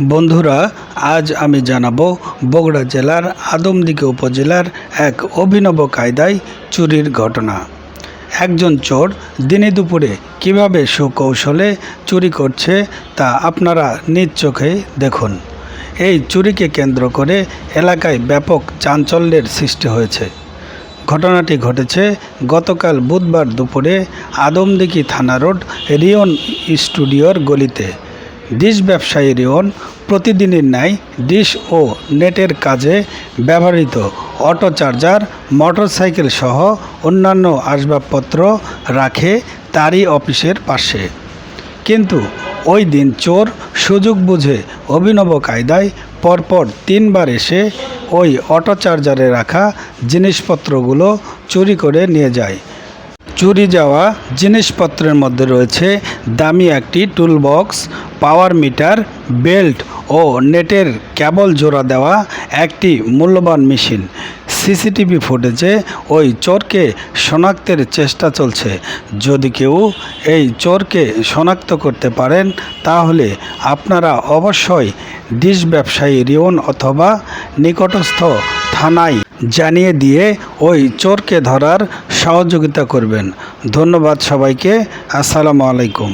বন্ধুরা, আজ আমি জানাব বগুড়া জেলার আদমদিঘি উপজেলার এক অভিনব কায়দায় চুরির ঘটনা। একজন চোর দিনে দুপুরে কীভাবে সুকৌশলে চুরি করছে তা আপনারা নিজ চোখে দেখুন। এই চুরিকে কেন্দ্র করে এলাকায় ব্যাপক চাঞ্চল্যের সৃষ্টি হয়েছে। ঘটনাটি ঘটেছে গতকাল বুধবার দুপুরে আদমদিঘি থানা রোড রিয়ন স্টুডিওর গলিতে। ডিশ ব্যবসায়ী রিয়ন প্রতিদিনের ন্যায় ডিশ ও নেটের কাজে ব্যবহৃত অটো চার্জার, মোটরসাইকেল সহ অন্যান্য আসবাবপত্র রাখে তারই অফিসের পাশে। কিন্তু ওই দিন চোর সুযোগ বুঝে অভিনব কায়দায় পরপর তিনবার এসে ওই অটো চার্জারে রাখা জিনিসপত্রগুলো চুরি করে নিয়ে যায়। চুরি যাওয়া জিনিসপত্রের মধ্যে রয়েছে দামি একটি টুলবক্স পাওয়ার মিটার বেল্ট ও নেটের কেবল জোড়া দেওয়া একটি মূল্যবান মেশিন সিসিটিভি ফুটেজে ওই চোরকে শনাক্তের চেষ্টা চলছে। যদি কেউ এই চোরকে শনাক্ত করতে পারেন, তাহলে আপনারা অবশ্যই ডিশ ব্যবসায়ী রিওন অথবা নিকটস্থ থানায় জানিয়ে দিয়ে ওই চোরকে ধরার সহযোগিতা করবেন। ধন্যবাদ সবাইকে। আসসালামু আলাইকুম।